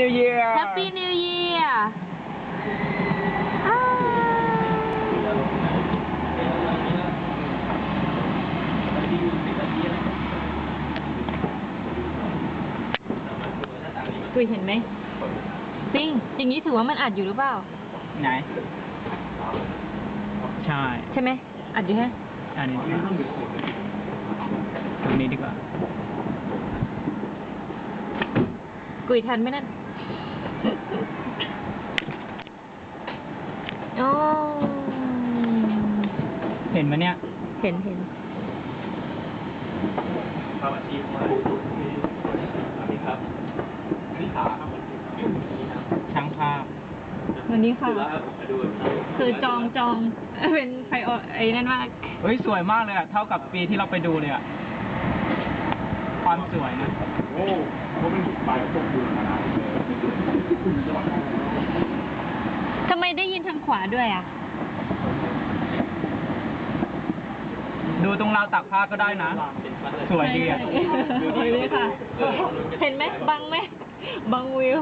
New Year Happy New Year อ้าวกุยเห็นไหมซิงอย่างนี้ถือว่ามันอัดอยู่หรือเปล่า ไหน ใช่ ใช่ไหมอัดอยู่ฮะอันนี้ดีกว่าตรงนี้ดีกว่า กุยทันไหมนั่น โอ้เห็นไหมเนี่ย เห็นเห็นครับอาชีพมาดูจุดที่สวัสดีครับนี่ขาครับช่างภาพวันนี้ค่ะดูแล้วครับมาดูคือจองจองเป็นไฟโอไอ้นั่นมาก เฮ้ย สวยมากเลยอะเท่ากับปีที่เราไปดูเลยอะความสวยนะโอ้เขาเป็นไปควบคุมนะครับทำไมได้ยินทางขวาด้วยอะ ดูตรงราวตักผ้าก็ได้นะ สวยดีอะสวยดีค่ะ เห็นไหมบังไหมบังวิว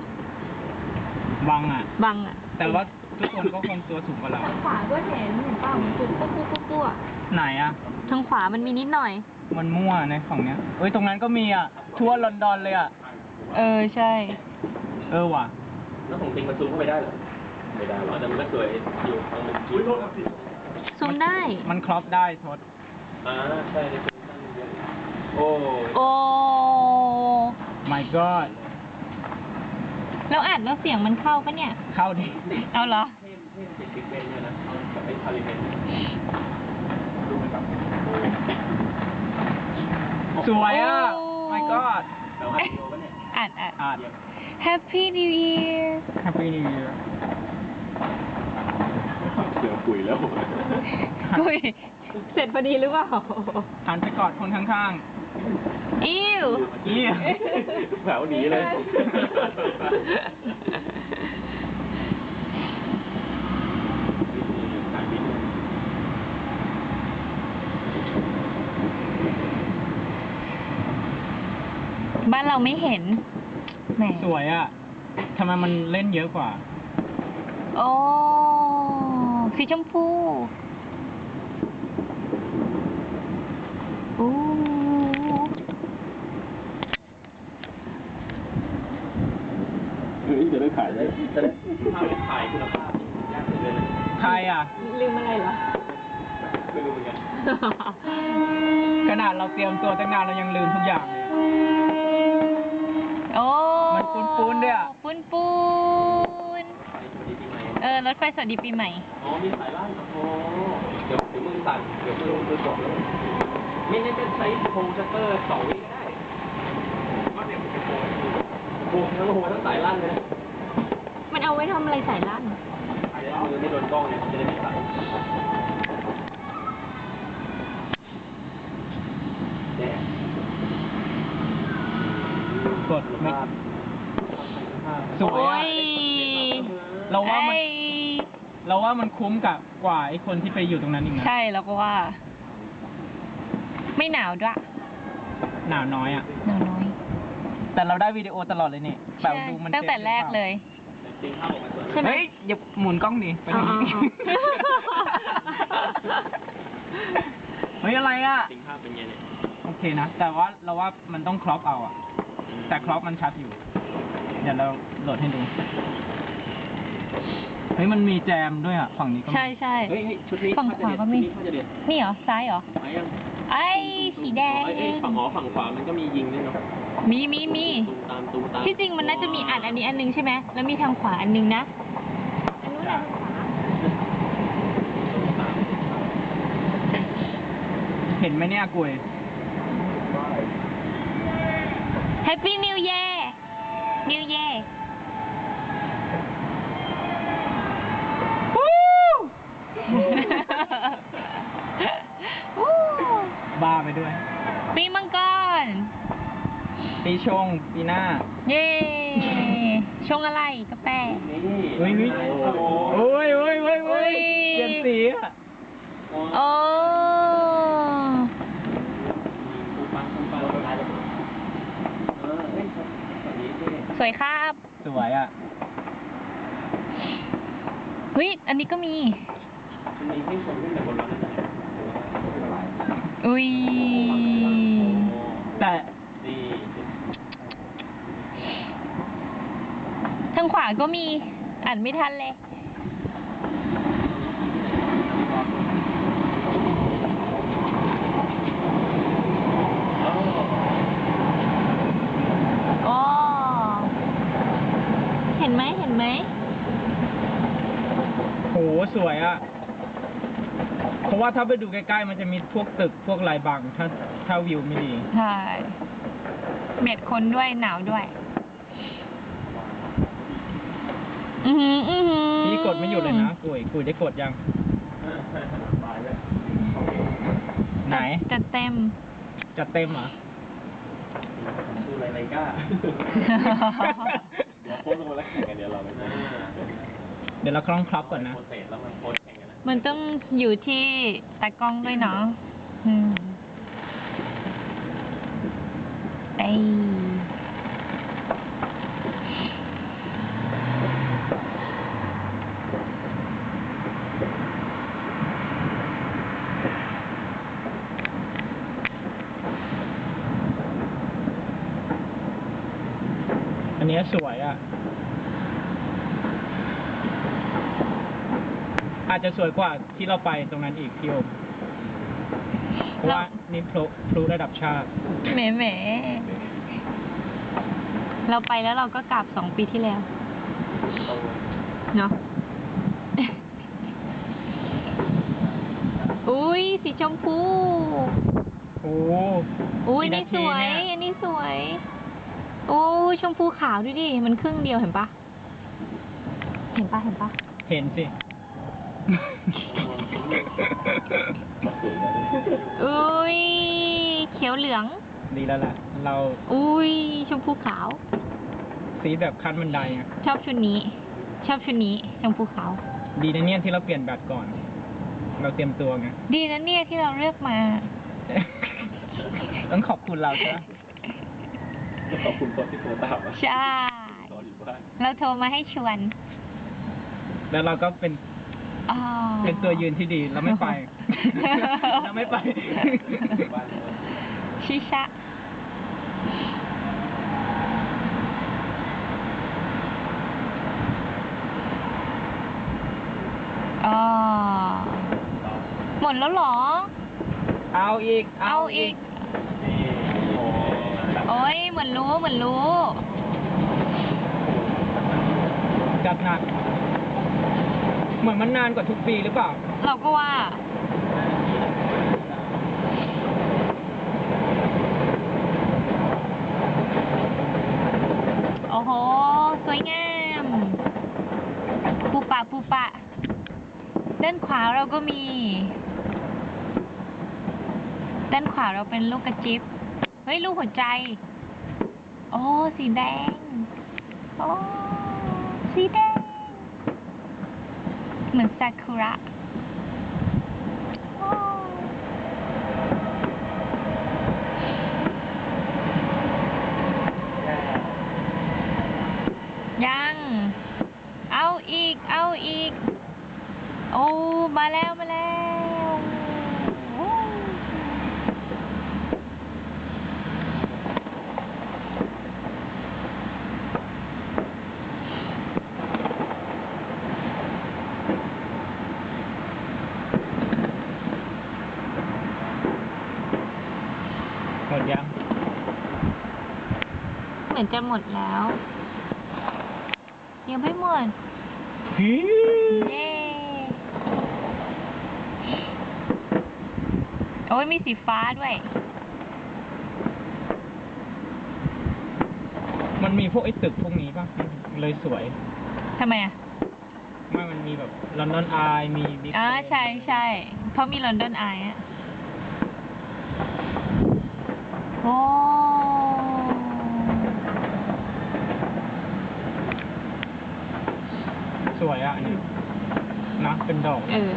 บังอะบังอะ แต่ว่าทุกคนก็คงตัวสูงกว่าเราทางขวาก็เห็นเห็นเปล่ามันปุ๊บปุ๊บปุ๊บปุ๊บปุ๊บอะไหนอะทางขวามันมีนิดหน่อย มันมั่วในของเนี้ยเฮ้ย ตรงนั้นก็มีอะทั่วลอนดอนเลยอะ เออใช่ เออว่ะ แล้วของจริงมันซูมเข้าไปได้เหรอ ไม่ได้หรอกแต่มันก็สวยอยู่ตรงมันอุ้ยโทษครับพี่ซูมได้ มันครอปได้ทศอ่าใช่ในซูมตั้งเยอะโอ้โอ้ my god แล้วอัดแล้วเสียงมันเข้าปะเนี่ย เข้าดิเอาเหรอ เท่เท่ติดบิ๊กเบนเนี่ยนะกับไอ้พาริเมนดูมันแบบสวยอะโอ้ my god เราอัดวิดีโอปะเนี่ย อัดอัดอะ Happy New Year Happy New Year เดี๋ยวคุยแล้วกุยเสร็จพอดีหรือเปล่า หันไปกอดคนข้างอิ้วๆเอี้ยแถวหนีเลยานเราไม่เห็น แหม สวยอะทำไมมันเล่นเยอะกว่า โอ้สีชมพูอู้เฮ้ยจะได้ถ่ายได้จะได้ภาพถ่ายคุณภาพยากเลยนะใครอะ ลืมอะไรเหรอ ไม่รู้เหมือนกัน ขนาดเราเตรียมตัวตั้งนานเรายังลืมทุกอย่างเลย โอ้มันปูนๆด้วยอะ ปูนปูนไปสวัสดีปีใหม่เออรถไฟสวัสดีปีใหม่ อ๋อ มีสายล่างโอ้เดี๋ยวเดี๋ยวมือสั่นเดี๋ยวมือมือบอกเลยไม่งั้นจะใช้โฮมชัตเตอร์สองวิก็ได้ ก็เดี๋ยวมันจะโฮมโฮมทั้งโฮมทั้งสายล่างเลยนะมันเอาไว้ทำอะไรสายลั่นมือไม่โดนกล้องเนี่ยมันจะได้ไม่สั่นเนี่ย กดไม่สวยโอ้อะยเราว่ามันเอ้ยเราว่ามันคุ้มกับกว่าไอ้คนที่ไปอยู่ตรงนั้นอีกนะ ใช่แล้วก็ว่า ไม่หนาวด้วยหนาวน้อยอะ หนาวน้อยแต่เราได้วิดีโอตลอดเลยเนี่ยแบบใช่ดูมันตั้งแต่ซ็แรกเลยจริงภาพออกมาสวยใช่ไหมเฮ้ยอย่าหมุนกล้องดิไปทางนี้อ๋ออ๋อ เฮ้ยอะไรอะจริงภาพเป็นไงเนี่ย โอเคนะ แต่ว่าเราว่ามันต้องครอปเอาอะ แต่ครอปมันชัดอยู่ เดี๋ยวเราโหลดให้ดู เฮ้ยมันมีแจมด้วยอะ ฝั่งนี้ก็มีใช่ใช่ เฮ้ยเฮ้ยชุดนี้ฝั่งขวาก็มี ชุดนี้ผ้าจะเด็ดนี่เหรอ ซ้ายเหรอไปยังไอ้สีแดงเอ้ยเอ้ยฝั่งอ๋อฝั่งขวามันก็มียิงด้วยเนาะมีมีมี ตูมตามตูมตามที่จริงมันน่าจะมีอันอันนี้อันนึงใช่ไหม แล้วมีทางขวาอันนึงนะ อันนู้นอันขวาเห็นไหมเนี่ยกุย Happy New Year New Year วู้บ้าไปด้วย ปีมังกร ปีชง ปีหน้า เย้ชงอะไรกาแฟนี่เฮ้ยเฮ้ยโอ้โหโอ้ยโอ้ยโอ้ยโอ้ยเฮ้ยเปลี่ยนสีอะโอ้ ปูปังปูปังเออเฮ้ยแบบนี้เท่ ส วยครับเสวยอะเฮ้ย อันนี้ก็มี มีที่ชมขึ้นแต่บนนั้นนะอุ้ย แต่ดีทางขวาก็มี อ่านไม่ทันเลย อ๋อ เห็นไหมเห็นไหม โหส วยอะเพราะว่าถ้าไปดูใกล้ๆ มันจะมีพวกตึกพวกลายบังถ้าถ้าวิวไม่ดี ใช่เบ็ดคนด้วยหนาวด้วย อือหืออือหือพี่กดไม่หยุดเลยนะกุยกุยได้กดยังตายเลยไหน จะเต็มจะเต็มเหรอ ดูไรไรก้า เดี๋ยวโพสต์ลงมาแล้วแข่งกันเดี๋ยวเราไป เดี๋ยวเราคล้องคลับก่อนนะโพสเสร็จแล้วมันโพสแข่งกันนะ มันต้องอยู่ที่ตากล้องด้วยเนาะอืมไออันเนี้ยสวยอะ อาจจะสวยกว่าที่เราไปตรงนั้นอีกพี่โอมเพราะว่านี่พลุพลุระดับชาติ แหมแหมเราไปแล้วเราก็กลับสองปีที่แล้ว เนาะ อุ้ยสีชมพู โอ้อุ้ยกี่นี่นาสทีวย เนี่อันนี้สวย โอ้ยชมพูขาวดูดิ มันครึ่งเดียวเห็นปะ เห็นปะเห็นปะ เห็นสิ อุ้ย เขียวเหลือง ดีแล้วแหละเราอุ้ยชมพูขาว สีแบบขั้นบันไดไงชอบชุดนี้ ชอบชุดนี้ชมพูขาว ดีนะเนี่ยที่เราเปลี่ยนแบตก่อน เราเตรียมตัวไง ดีนะเนี่ยที่เราเลือกมา ต้องขอบคุณเราใช่ไหมขอบคุณคนที่โทรตามมาใช่ตอนอยู่บ้านเราโทรมาให้ชวน แล้วเราก็เป็น อ๋อ เป็นตัวยืนที่ดีเราไม่ไปเราไม่ไปบ้านชิชะ อ๋อ หมดแล้วเหรอ เอาอีก เอาอีกนี่โอ้โอ้ยเหมือนรู้เหมือนรู้ จัดหนัก เหมือนมันนานกว่าทุกปีหรือเปล่า เราก็ว่า โอ้โห สวยงาม ปูปะปูปะ ด้านขวาเราก็มี ด้านขวาเราเป็นลูกกระจิบ เฮ้ย ลูกหัวใจ โอ้ สีแดง โอ้ สีแดง เหมือนซากุระโอ้ยัง เอาอีก เอาอีก โอ้ มาแล้ว มาแล้วโอ้ หมดยัง เหมื อนจะหมดแล้ว ยังไม่หมดฮีเย้โอ้ยมีสีฟ้าด้วย มันมีพวกไอ้ตึกพวกนี้ป่ะ เลยสวย ทำไมอะ ไม่มันมีแบบลอนดอนอายมีบิ๊กอ่าใช่ใช่เพราะมีลอนดอนไออะ โอ้ สวยอะอันนี้นะ เป็นดอก เออ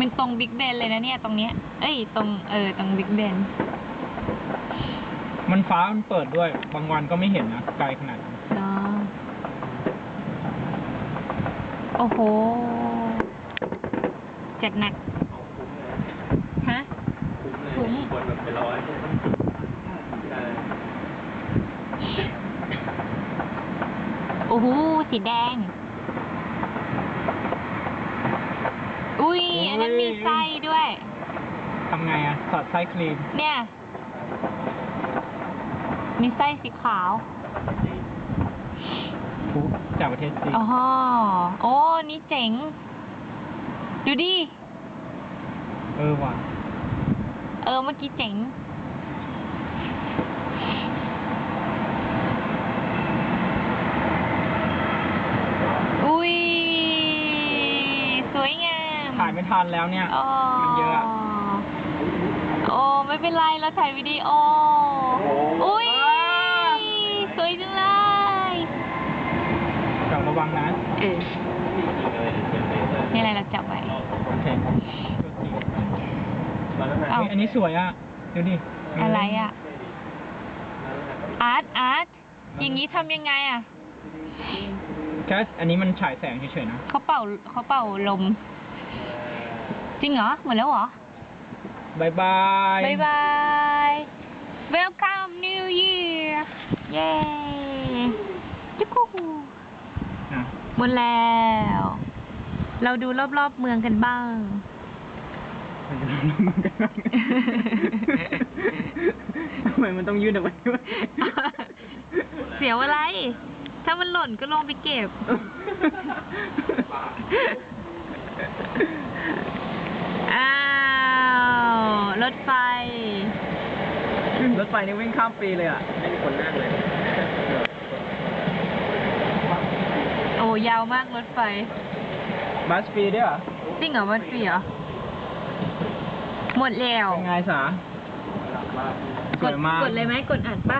มันตรงบิ๊กเบนเลยนะเนี่ย ตรงเนี้ย เอ้ย ตรง เออ ตรงบิ๊กเบน มันฟ้ามันเปิดด้วย บางวันก็ไม่เห็นนะไกลขนาดนั้นเนาะโอ้โห จัดหนักเอาคุ้มเลยฮะ คุ้มเลยคุ้ม คนแบบเป็นร้อยใช่ โอ้โหสีแดง อุ้ยอันนั้นมีไส้ด้วย ทำไงอะสอดไส้ครีม เนี่ย มีไส้สีขาวทุกจากประเทศจีนอ๋อโอ้นี่เจ๋ง ดูดิ เออว่ะ เออ เมื่อกี้เจ๋ง อุ้ย สวยงาม ถ่ายไม่ ทันแล้วเนี่ย อ๋อมันเยอะอะ โอ้ไม่เป็นไรเราถ่ายวิดีโอ อุ้ยสวยจังเลยเดี๋ยวระวังนะเออจริงๆเลยเขียนไปเลยนี่อะไรเราจับไว้ โอเคตอนนั้นนะเอ้า เฮ้ยอันนี้สวยอะดูดิอะไรอะ อาร์ตอาร์ตอย่างนี้ทำยังไงอะ แค่อันนี้มันฉายแสงเฉยๆนะเขาเป่าเขาเป่าลม จริงเหรอ หมดแล้วเหรอ บายบายบายบาย Welcome New Year เย้จุ๊กกูนะหมดแล้ว เราดูรอบๆเมืองกันบ้างมันจะลงกันบ้างทำไมมันต้องยืดออกไปด้วย เสียวอะไร ถ้ามันหล่นก็ลงไปเก็บอ้าวร ถไฟ รถไฟนี่วิ่งข้ามปีเลยอะ ไม่มีคนนั่งเลย โอ้ยาวมากรถไฟ บัสปีด้วยเหรอจริงเหรอมันฟรีเหรอ หมดแล้วเป็นไงสาสกวดยมาก กดเลยไหมกดอัดปะ